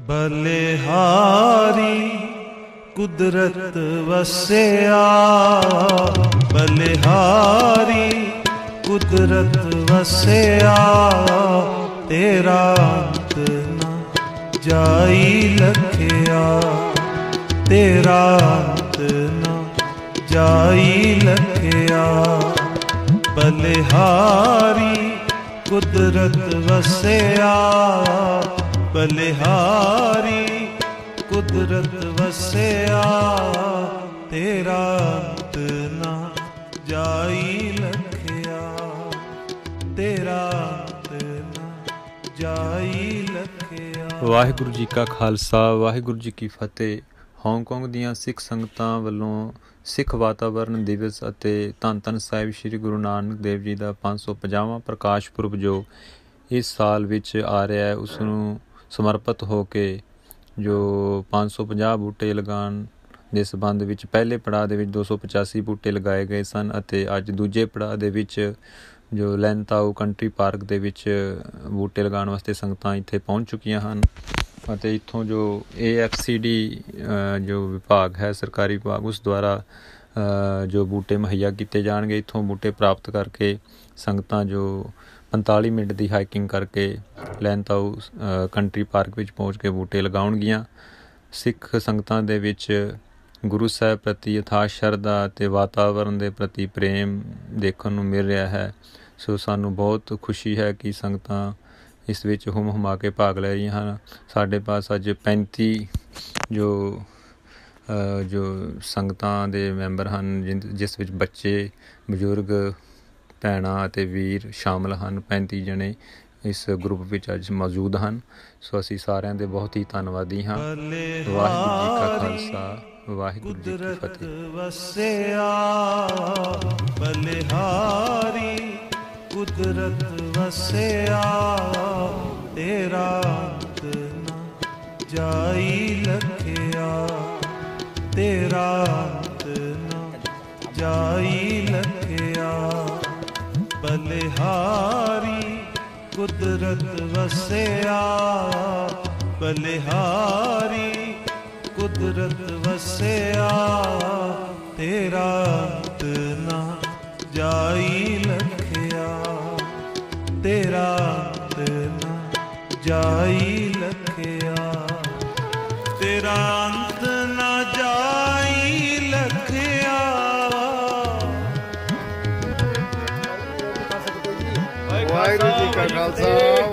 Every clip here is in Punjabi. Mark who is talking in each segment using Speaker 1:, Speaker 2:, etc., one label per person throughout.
Speaker 1: ਬਲਿਹਾਰੀ ਕੁਦਰਤ ਵਸਿਆ। ਬਲਿਹਾਰੀ ਕੁਦਰਤ ਵਸਿਆ। ਤੇਰਾ ਅੰਤ ਨਾ ਜਾਈ ਲਖਿਆ। ਤੇਰਾ ਅੰਤ ਨਾ ਜਾਈ ਲਖਿਆ। ਬਲਿਹਾਰੀ ਕੁਦਰਤ ਵਸਿਆ। ਬਲਿਹਾਰੀ ਕੁਦਰਤ ਵਸਿਆ, ਤੇਰਾ ਅੰਤ ਜਾਈ ਲਖਿਆ। ਤੇਰਾ ਅੰਤ ਜਾਈ ਲਖਿਆ।
Speaker 2: ਵਾਹਿਗੁਰੂ ਜੀ ਕਾ ਖਾਲਸਾ, ਵਾਹਿਗੁਰੂ ਜੀ ਕੀ ਫਤਿਹ। ਹਾਂਗਕਾਂਗ ਦੀਆਂ ਸਿੱਖ ਸੰਗਤਾਂ ਵੱਲੋਂ ਸਿੱਖ ਵਾਤਾਵਰਣ ਦਿਵਸ ਅਤੇ ਧੰਨ ਧੰਨ ਸਾਹਿਬ ਸ੍ਰੀ ਗੁਰੂ ਨਾਨਕ ਦੇਵ ਜੀ ਦਾ 550ਵਾਂ ਪ੍ਰਕਾਸ਼ ਪੁਰਬ ਜੋ ਇਸ ਸਾਲ ਵਿੱਚ ਆ ਰਿਹਾ ਹੈ ਉਸ ਨੂੰ ਸਮਰਪਿਤ ਹੋ ਕੇ ਜੋ 550 ਬੂਟੇ ਲਗਾਉਣ ਦੇ ਸਬੰਧ ਵਿੱਚ ਪਹਿਲੇ ਪੜਾਅ ਦੇ ਵਿੱਚ 285 ਬੂਟੇ ਲਗਾਏ ਗਏ ਸਨ ਅਤੇ ਅੱਜ ਦੂਜੇ ਪੜਾਅ ਦੇ ਵਿੱਚ ਜੋ ਲੈਂਤਾਊ ਕੰਟਰੀ ਪਾਰਕ ਦੇ ਵਿੱਚ ਬੂਟੇ ਲਗਾਉਣ ਵਾਸਤੇ ਸੰਗਤਾਂ ਇੱਥੇ ਪਹੁੰਚ ਚੁੱਕੀਆਂ ਹਨ ਅਤੇ ਇੱਥੋਂ ਜੋ AFCD ਜੋ ਵਿਭਾਗ ਹੈ, ਸਰਕਾਰੀ ਵਿਭਾਗ, ਉਸ ਦੁਆਰਾ ਜੋ ਬੂਟੇ ਮੁਹੱਈਆ ਕੀਤੇ ਜਾਣਗੇ, ਇੱਥੋਂ ਬੂਟੇ ਪ੍ਰਾਪਤ ਕਰਕੇ ਸੰਗਤਾਂ ਜੋ 45 ਮਿੰਟ ਦੀ ਹਾਈਕਿੰਗ ਕਰਕੇ ਲੈਂਤਾਊ ਅ, ਕੰਟਰੀ ਪਾਰਕ ਵਿੱਚ ਪਹੁੰਚ ਕੇ ਬੂਟੇ ਲਗਾਉਣਗੀਆਂ। ਸਿੱਖ ਸੰਗਤਾਂ ਦੇ ਵਿੱਚ ਗੁਰੂ ਸਾਹਿਬ ਪ੍ਰਤੀ ਯਥਾ ਸ਼ਰਧਾ ਤੇ ਵਾਤਾਵਰਣ ਦੇ ਪ੍ਰਤੀ ਪ੍ਰੇਮ ਦੇਖਣ ਨੂੰ ਮਿਲ ਰਿਹਾ ਹੈ। ਸੋ ਸਾਨੂੰ ਬਹੁਤ ਖੁਸ਼ੀ ਹੈ ਕਿ ਸੰਗਤਾਂ ਇਸ ਵਿੱਚ ਹੁਮ ਹੁਮਾ ਕੇ ਭਾਗ ਲੈ ਰਹੀਆਂ ਹਨ। ਸਾਡੇ ਪਾਸ ਅੱਜ 35 ਜੋ ਜੋ ਸੰਗਤਾਂ ਦੇ ਮੈਂਬਰ ਹਨ ਜਿਨ- ਜਿਸ ਵਿੱਚ ਬੱਚੇ ਬਜ਼ੁਰਗ ਭੈਣਾਂ ਅਤੇ ਵੀਰ ਸ਼ਾਮਲ ਹਨ। 35 ਜਣੇ ਇਸ ਗਰੁੱਪ ਵਿੱਚ ਅੱਜ ਮੌਜੂਦ ਹਨ। ਸੋ ਅਸੀਂ ਸਾਰਿਆਂ ਦੇ ਬਹੁਤ ਹੀ ਧੰਨਵਾਦੀ ਹਾਂ। ਵਾਹਿਗੁਰੂ ਜੀ ਕਾ ਖਾਲਸਾ ਵਾਹਿਗੁਰੂ ਜੀ ਕੀ
Speaker 1: ਕੁਦਰਤ
Speaker 2: ਫਤਿਹ।
Speaker 1: ਵਸਿਆ ਬਲਿਹਾਰੀ ਕੁਦਰਤ ਵਸਿਆ ਤੇਰਾ ਨਾ ਜਾਈ ਲਖਿਆ ਤੇਰਾ ਨਾ ਜਾਈ ਬਲਿਹਾਰੀ ਕੁਦਰਤ ਵਸਿਆ ਬਲਿਹਾਰੀ ਕੁਦਰਤ ਵਸਿਆ।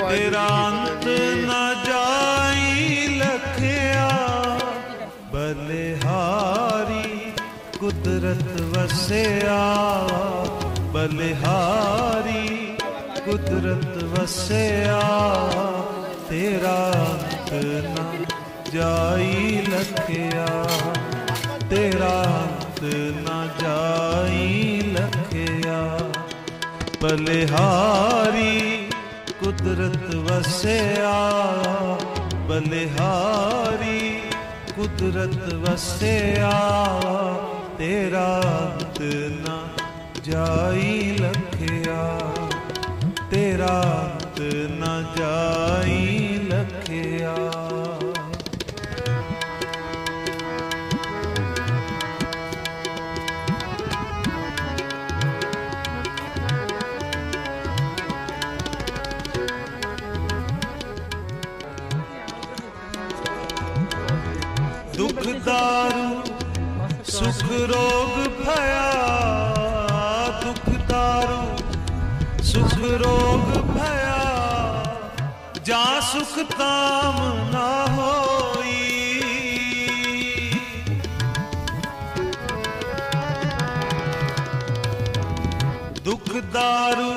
Speaker 1: ਤੇਰਾ ਅੰਤ ਨਾ ਜਾਈ ਲਖਿਆ, ਬਲਿਹਾਰੀ ਕੁਦਰਤ ਵਸਿਆ, ਬਲਿਹਾਰੀ ਕੁਦਰਤ ਵਸਿਆ, ਤੇਰਾ ਅੰਤ ਨਾ ਜਾਈ ਲਖਿਆ, ਤੇਰਾ ਅੰਤ ਨਾ ਜਾਈ ਲਖਿਆ, ਬਲਿਹਾਰੀ ਕੁਦਰਤ ਵਸਿਆ ਬਲਿਹਾਰੀ ਕੁਦਰਤ ਵਸਿਆ ਤੇਰਾ ਅੰਤ ਨਾ ਜਾਈ ਲਖਿਆ ਤੇਰਾ ਅੰਤ ਨਾ ਜਾਈ ਦਾਰੂ ਸੁਖ ਰੋਗ ਭਇਆ, ਜਾਂ ਸੁਖ ਤਾਮ ਨਾ ਹੋਈ। ਦੁਖ ਦਾਰੂ,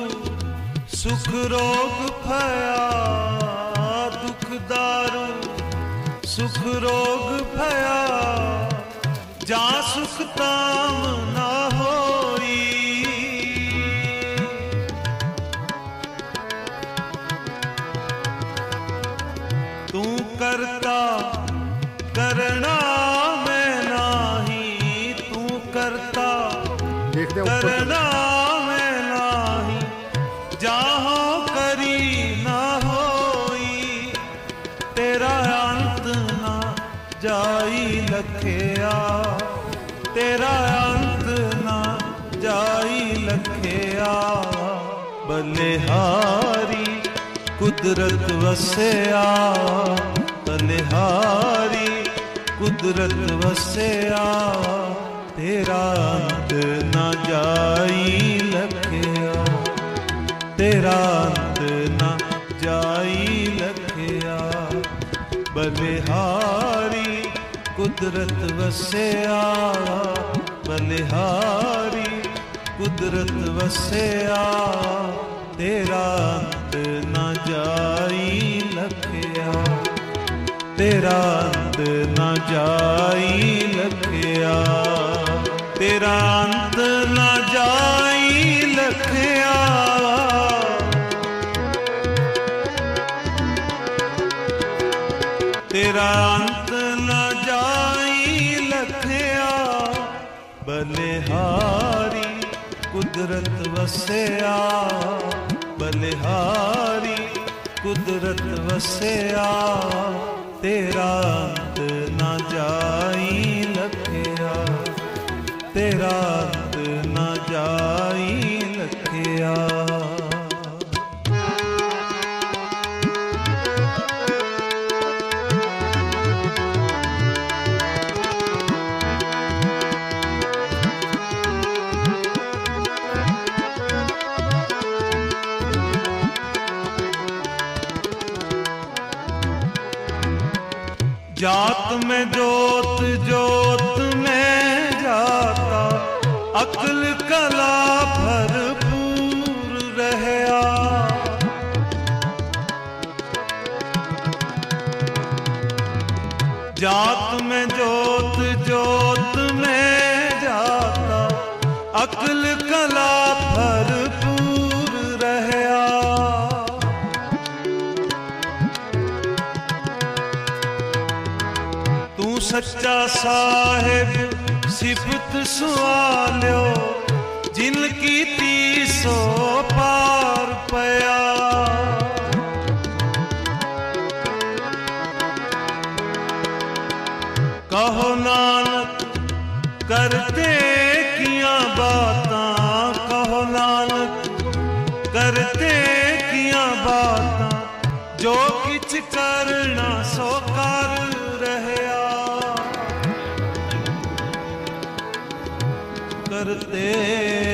Speaker 1: ਸੁਖ ਰੋਗ ਭਇਆ, ਦੁਖ ਦਾਰੂ, ਸੁਖ ਰੋਗ ਭਇਆ, ਜਾਂ ਸੁਖ ਤਾਮ ਕੁਦਰਤ ਵਸਿਆ ਬਲਿਹਾਰੀ ਕੁਦਰਤ ਵਸਿਆ, ਤੇਰਾ ਅੰਤ ਨਾ ਜਾਈ ਲਖਿਆ, ਤੇਰਾ ਅੰਤ ਨਾ ਜਾਈ ਲਖਿਆ। ਬਲਿਹਾਰੀ ਕੁਦਰਤ ਵਸਿਆ, ਬਲਿਹਾਰੀ ਕੁਦਰਤ ਵਸਿਆ ਤੇਰਾ ਅੰਤ ਨਾ ਜਾਈ ਲਖਿਆ। ਤੇਰਾ ਅੰਤ ਨਾ ਜਾਈ ਲਖਿਆ। ਤੇਰਾ ਅੰਤ ਨਾ ਜਾਈ ਲਖਿਆ। ਤੇਰਾ ਅੰਤ ਨਾ ਜਾਈ ਲਖਿਆ। ਬਲਿਹਾਰੀ ਕੁਦਰਤ ਵਸਿਆ। ਬਲਿਹਾਰੀ ਕੁਦਰਤ ਵਸਿਆ ਤੇਰਾ ਅੰਤ ਨਾ ਜਾਈ ਲਖਿਆ ਤੇਰਾ ਅੰਤ ਨਾ ਜਾਈ जात में जोत जोत में जाता अकल कला ਤੂੰ ਸੱਚਾ ਸਾਹਿਬ ਸਿਫਤ ਸੁਆਲਿਓ ਜਿਨ ਕੀਤੀ ਸੋ ਪਾਰ ਪਿਆ। ਕਰਤੇ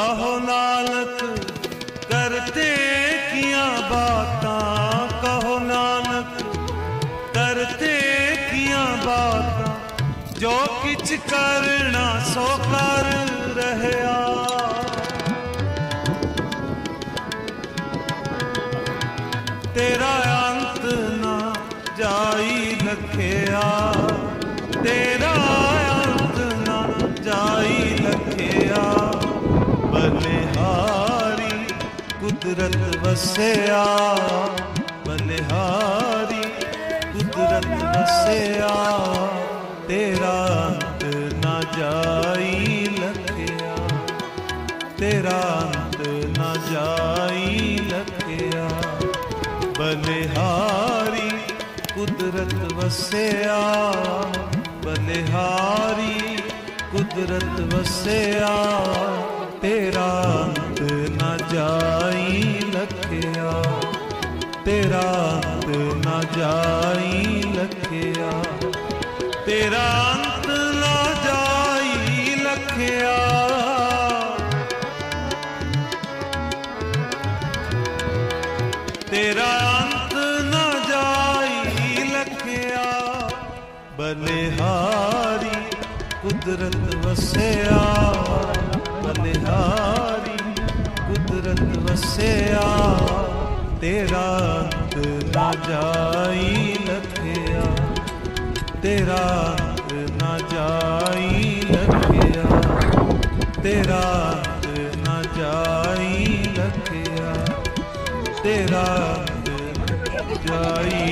Speaker 1: ਬਾਤਾਂ ਕਹੋ ਨਾਨਕ ਕਰਤੇ ਕੀਆਂ ਬਾਤਾਂ ਕਹੋ ਨਾਨਕ ਕਰਤੇ ਕੀਆਂ ਬਾਤਾਂ ਜੋ ਕਿਛ ਕਰਨਾ ਕੁਦਰਤ ਵਸਿਆ, ਬਲਿਹਾਰੀ ਕੁਦਰਤ ਵਸਿਆ, ਤੇਰਾ ਅੰਤ ਨਾ ਜਾਈ ਲਖਿਆ। ਤੇਰਾ ਅੰਤ ਨਾ ਜਾਈ ਲਖਿਆ। ਬਲਿਹਾਰੀ ਕੁਦਰਤ ਵਸਿਆ, ਬਲਿਹਾਰੀ ਕੁਦਰਤ ਵਸਿਆ। ਜਾਈ ਲਖਿਆ। ਤੇਰਾ ਅੰਤ ਨਾ ਜਾਈ ਲਖਿਆ। ਤੇਰਾ ਅੰਤ ਨਾ ਜਾਈ ਲਖਿਆ। ਬਲਿਹਾਰੀ ਕੁਦਰਤ ਵਸਿਆ। ਬਲਿਹਾਰੀ ਕੁਦਰਤ ਵਸਿਆ। ਤੇਰਾ ਅੰਤ ਨਾ ਜਾਈ ਲਖਿਆ
Speaker 3: ਤੇਰਾ ਅੰਤ ਨਾ ਜਾਈ ਲਖਿਆ ਤੇਰਾ ਅੰਤ ਨਾ ਜਾਈ ਲਖਿਆ ਤੇਰਾ ਅੰਤ ਨਾ ਜਾਈ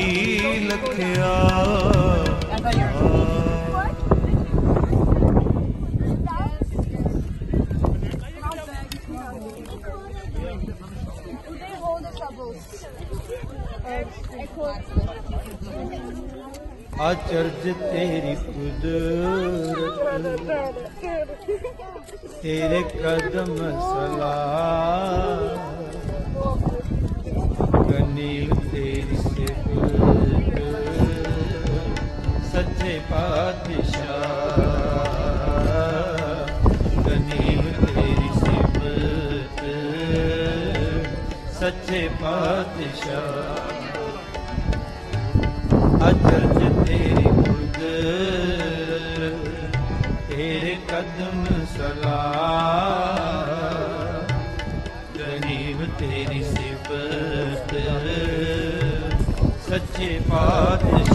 Speaker 3: ਅਚਰਜ ਤੇਰੀ ਕੁਦਰਤ ਤੇਰੇ ਕਦਮ ਸਲਾ ਗਨੀਮ ਤੇਰੀ ਸਿਫਤ ਸੱਚੇ ਪਾਤਸ਼ਾਹ ਸੱਚੇ ਪਾਤਸ਼ਾਹ। ਅਚਰਜ ਤੇਰੀ ਕੁਦਰਤ ਤੇਰੇ ਕਦਮ ਸਲਾ ਗਨੀਮ ਤੇਰੀ ਸਿਫਤ। ਸੱਚੇ ਪਾਤਸ਼ਾਹ।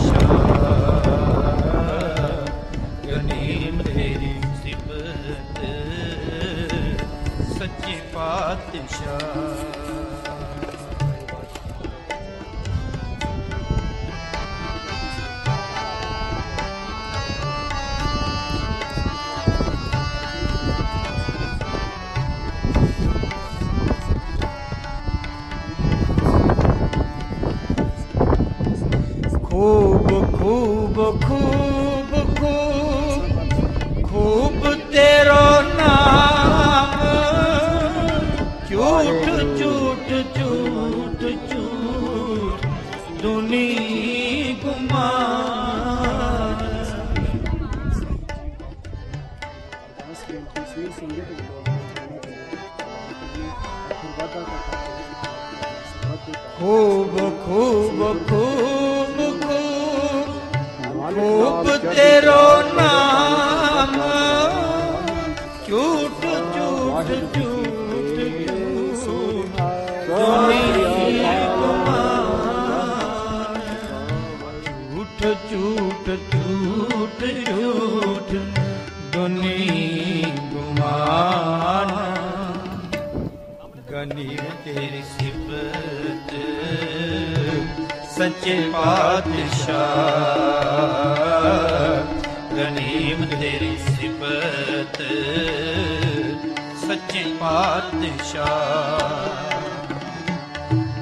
Speaker 3: ਦੁਨੀ ਕੁਮਾਰ ਖੂਬ ਖੂਬ ਖੂਬ ਖੂਬ ਖੂਬ ਤੇਰੋ ਝੂਠ ਝੂਠ ਝੂਠ ਦੁਨੀ ਗੁਮਾਨ ਗਨੀ ਤੇਰੀ ਸਿਫਤ ਸੱਚੇ ਪਾਤਸ਼ਾਹ ਗਨੀਮ ਤੇਰੀ ਸਿਫਤ ਸੱਚੇ ਪਾਤਸ਼ਾਹ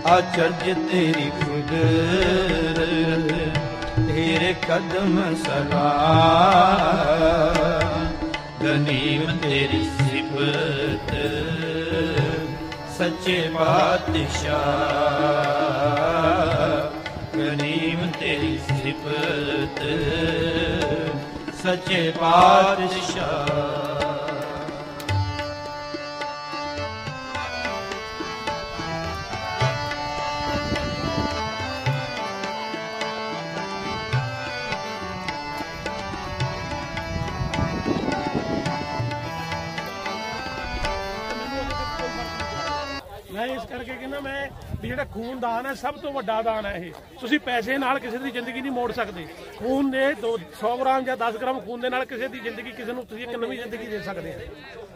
Speaker 3: ਆਚਰਜ ਤੇਰੀ ਕੁਦਰਤ ਕਦਮ ਸਲਾ ਗਨੀਮ ਤੇਰੀ ਸਿਫਤ ਸੱਚੇ ਪਾਤਸ਼ਾਹ ਗਨੀਮ ਤੇਰੀ ਸਿਫਤ ਸੱਚੇ ਪਾਤਸ਼ਾਹ
Speaker 4: ਕਰਕੇ ਕਹਿੰਦਾ ਮੈਂ ਵੀ ਜਿਹੜਾ ਖੂਨ ਦਾਨ ਹੈ ਸਭ ਤੋਂ ਵੱਡਾ ਦਾਨ ਹੈ ਇਹ। ਤੁਸੀਂ ਪੈਸੇ ਨਾਲ ਕਿਸੇ ਦੀ ਜ਼ਿੰਦਗੀ ਨਹੀਂ ਮੋੜ ਸਕਦੇ। ਖੂਨ ਦੇ 100 ਗ੍ਰਾਮ ਜਾਂ 10 ਗ੍ਰਾਮ ਖੂਨ ਦੇ ਨਾਲ ਕਿਸੇ ਦੀ ਜ਼ਿੰਦਗੀ ਕਿਸੇ ਨੂੰ ਤੁਸੀਂ ਇੱਕ ਨਵੀਂ ਜ਼ਿੰਦਗੀ ਦੇ ਸਕਦੇ ਆ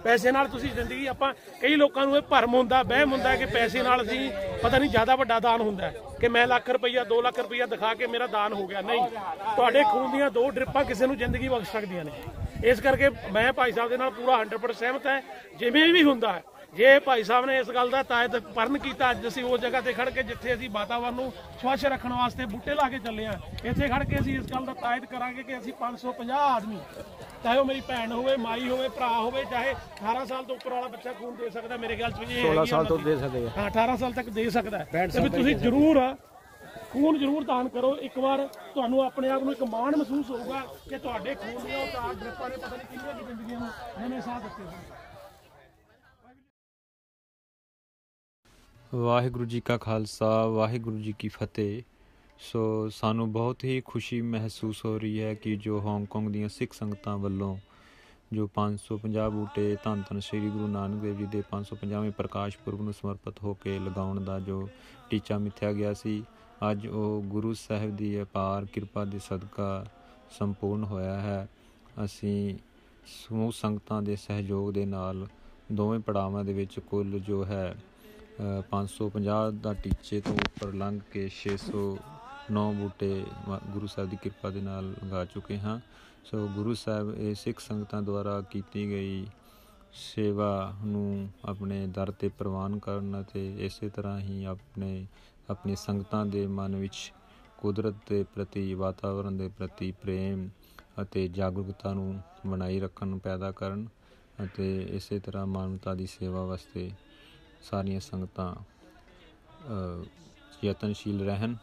Speaker 4: ਪੈਸੇ ਨਾਲ ਤੁਸੀਂ ਜ਼ਿੰਦਗੀ ਆਪਾਂ ਕਈ ਲੋਕਾਂ ਨੂੰ ਇਹ ਭਰਮ ਹੁੰਦਾ, ਵਹਿਮ ਹੁੰਦਾ ਕਿ ਪੈਸੇ ਨਾਲ ਅਸੀਂ ਪਤਾ ਨਹੀਂ ਜ਼ਿਆਦਾ ਵੱਡਾ ਦਾਨ ਹੁੰਦਾ ਕਿ ਮੈਂ ਲੱਖ ਰੁਪਈਆ 2 ਲੱਖ ਰੁਪਈਆ ਦਿਖਾ ਕੇ ਮੇਰਾ ਦਾਨ ਹੋ ਗਿਆ। ਨਹੀਂ, ਤੁਹਾਡੇ ਖੂਨ ਦੀਆਂ ਦੋ ਡ੍ਰਿਪਾਂ ਕਿਸੇ ਨੂੰ ਜ਼ਿੰਦਗੀ ਬਖਸ਼ ਸਕਦੀਆਂ ਨੇ। ਇਸ ਕਰਕੇ ਮੈਂ ਭਾਈ ਸਾਹਿਬ ਦੇ ਨਾਲ ਪੂਰਾ 100% ਸਹਿਮਤ ਹੈ। ਜਿਵੇਂ ਵੀ ਹੁੰਦਾ ਜੇ ਭਾਈ ਸਾਹਿਬ ਨੇ ਇਸ ਗੱਲ ਦਾ ਤਾਇਦ ਪਰਨ ਕੀਤਾ ਅੱਜ ਅਸੀਂ ਉਸ ਜਗ੍ਹਾ ਤੇ ਖੜ ਕੇ ਜਿੱਥੇ ਅਸੀਂ ਵਾਤਾਵਰਨ ਨੂੰ ਸਵੱਛ ਰੱਖਣ ਵਾਸਤੇ ਬੂਟੇ ਲਾ ਕੇ ਚੱਲੇ ਆ ਇੱਥੇ ਖੜ ਕੇ ਅਸੀਂ ਇਸ ਗੱਲ ਦਾ ਤਾਇਦ ਕਰਾਂਗੇ ਕਿ ਅਸੀਂ 550 ਆਦਮੀ ਚਾਹੇ ਉਹ ਮੇਰੀ ਭੈਣ ਹੋਵੇ ਮਾਈ ਹੋਵੇ ਭਰਾ ਹੋਵੇ ਚਾਹੇ 18 ਸਾਲ ਤੋਂ ਉੱਪਰ ਵਾਲਾ ਬੱਚਾ ਖੂਨ ਦੇ ਸਕਦਾ ਮੇਰੇ ਖਿਆਲ ਚ ਵੀ ਇਹ 16 ਸਾਲ ਤੋਂ ਦੇ ਸਕਦੇ ਹਾਂ 18 ਸਾਲ ਤੱਕ ਦੇ ਸਕਦਾ ਹੈ। ਤੇ ਵੀ ਤੁਸੀਂ ਜ਼ਰੂਰ ਖੂਨ ਜ਼ਰੂਰ ਦਾਨ ਕਰੋ। ਇੱਕ ਵਾਰ ਤੁਹਾਨੂੰ ਆਪਣੇ ਆਪ ਨੂੰ ਇੱਕ ਮਾਣ ਮਹਿਸੂਸ ਹੋਊਗਾ ਕਿ ਤੁਹਾਡੇ ਖੂਨ ਦੀਆਂ ਉਹ ਚਾਰ ਡ੍ਰਿਪਾਂ ਨੇ ਪਤਾ ਨਹੀਂ ਕਿੰਨੀਆਂ ਕੁ ਜ਼ਿੰਦਗੀਆਂ ਨੂੰ ਨਵੇਂ ਸਾਹ ਦਿੱਤੇ ਹੋਣ
Speaker 2: ਵਾਹਿਗੁਰੂ ਜੀ ਕਾ ਖਾਲਸਾ, ਵਾਹਿਗੁਰੂ ਜੀ ਕੀ ਫਤਿਹ। ਸੋ ਸਾਨੂੰ ਬਹੁਤ ਹੀ ਖੁਸ਼ੀ ਮਹਿਸੂਸ ਹੋ ਰਹੀ ਹੈ ਕਿ ਜੋ ਹਾਂਗਕਾਂਗ ਦੀਆਂ ਸਿੱਖ ਸੰਗਤਾਂ ਵੱਲੋਂ ਜੋ 550 ਬੂਟੇ ਧੰਨ ਧੰਨ ਸ੍ਰੀ ਗੁਰੂ ਨਾਨਕ ਦੇਵ ਜੀ ਦੇ 550ਵੇਂ ਪ੍ਰਕਾਸ਼ ਪੁਰਬ ਨੂੰ ਸਮਰਪਿਤ ਹੋ ਕੇ ਲਗਾਉਣ ਦਾ ਜੋ ਟੀਚਾ ਮਿੱਥਿਆ ਗਿਆ ਸੀ, ਅੱਜ ਉਹ ਗੁਰੂ ਸਾਹਿਬ ਦੀ ਅਪਾਰ ਕਿਰਪਾ ਦੇ ਸਦਕਾ ਸੰਪੂਰਨ ਹੋਇਆ ਹੈ। ਅਸੀਂ ਸਮੂਹ ਸੰਗਤਾਂ ਦੇ ਸਹਿਯੋਗ ਦੇ ਨਾਲ ਦੋਵੇਂ ਪੜਾਵਾਂ ਦੇ ਵਿੱਚ ਕੁੱਲ ਜੋ ਹੈ 550 ਦਾ ਟੀਚੇ ਤੋਂ ਉੱਪਰ ਲੰਘ ਕੇ 609 ਬੂਟੇ ਗੁਰੂ ਸਾਹਿਬ ਦੀ ਕਿਰਪਾ ਦੇ ਨਾਲ ਲਗਾ ਚੁੱਕੇ ਹਾਂ। ਸੋ ਗੁਰੂ ਸਾਹਿਬ, ਇਹ ਸਿੱਖ ਸੰਗਤਾਂ ਦੁਆਰਾ ਕੀਤੀ ਗਈ ਸੇਵਾ ਨੂੰ ਆਪਣੇ ਦਰ ਤੇ ਪ੍ਰਵਾਨ ਕਰਨ ਅਤੇ ਇਸੇ ਤਰ੍ਹਾਂ ਹੀ ਆਪਣੇ, ਆਪਣੀ ਸੰਗਤਾਂ ਦੇ ਮਨ ਵਿੱਚ ਕੁਦਰਤ ਦੇ ਪ੍ਰਤੀ ਵਾਤਾਵਰਣ ਦੇ ਪ੍ਰਤੀ ਪ੍ਰੇਮ ਅਤੇ ਜਾਗਰੂਕਤਾ ਨੂੰ ਬਣਾਈ ਰੱਖਣ ਨੂੰ ਪੈਦਾ ਕਰਨ ਅਤੇ ਇਸੇ ਤਰ੍ਹਾਂ ਮਾਨਵਤਾ ਦੀ ਸੇਵਾ ਵਾਸਤੇ ਸਾਰੀਆਂ ਸੰਗਤਾਂ ਯਤਨਸ਼ੀਲ ਰਹਿਣ।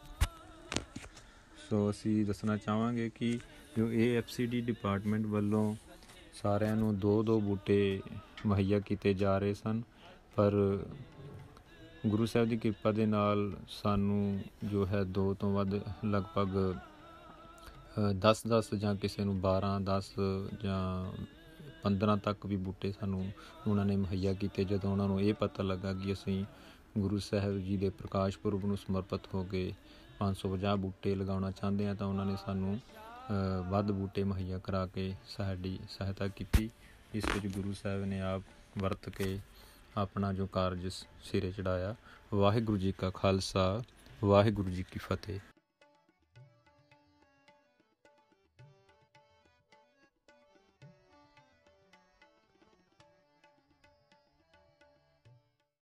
Speaker 2: ਸੋ ਅਸੀਂ ਦੱਸਣਾ ਚਾਹਾਂਗੇ ਕਿ ਜੋ ਏਐਫਸੀਡੀ ਡਿਪਾਰਟਮੈਂਟ ਵੱਲੋਂ ਸਾਰਿਆਂ ਨੂੰ ਦੋ ਦੋ ਬੂਟੇ ਮੁਹੱਈਆ ਕੀਤੇ ਜਾ ਰਹੇ ਸਨ, ਪਰ ਗੁਰੂ ਸਾਹਿਬ ਦੀ ਕਿਰਪਾ ਦੇ ਨਾਲ ਸਾਨੂੰ ਜੋ ਹੈ ਦੋ ਤੋਂ ਵੱਧ ਲਗਭਗ 10-10 ਜਾਂ ਕਿਸੇ ਨੂੰ 12 10 ਜਾਂ 15 ਤੱਕ ਵੀ ਬੂਟੇ ਸਾਨੂੰ ਉਹਨਾਂ ਨੇ ਮੁਹੱਈਆ ਕੀਤੇ ਜਦੋਂ ਉਹਨਾਂ ਨੂੰ ਇਹ ਪਤਾ ਲੱਗਾ ਕਿ ਅਸੀਂ ਗੁਰੂ ਸਾਹਿਬ ਜੀ ਦੇ ਪ੍ਰਕਾਸ਼ ਪੁਰਬ ਨੂੰ ਸਮਰਪਿਤ ਹੋ ਕੇ 550 ਬੂਟੇ ਲਗਾਉਣਾ ਚਾਹੁੰਦੇ ਆ ਤਾਂ ਉਹਨਾਂ ਨੇ ਸਾਨੂੰ ਵੱਧ ਬੂਟੇ ਮੁਹੱਈਆ ਕਰਾ ਕੇ ਸਾਡੀ ਸਹਾਇਤਾ ਕੀਤੀ। ਇਸ ਵਿੱਚ ਗੁਰੂ ਸਾਹਿਬ ਨੇ ਆਪ ਵਰਤ ਕੇ ਆਪਣਾ ਜੋ ਕਾਰਜ ਸਿਰੇ ਚੜਾਇਆ ਵਾਹਿਗੁਰੂ ਜੀ ਕਾ ਖਾਲਸਾ, ਵਾਹਿਗੁਰੂ ਜੀ ਕੀ ਫਤਿਹ।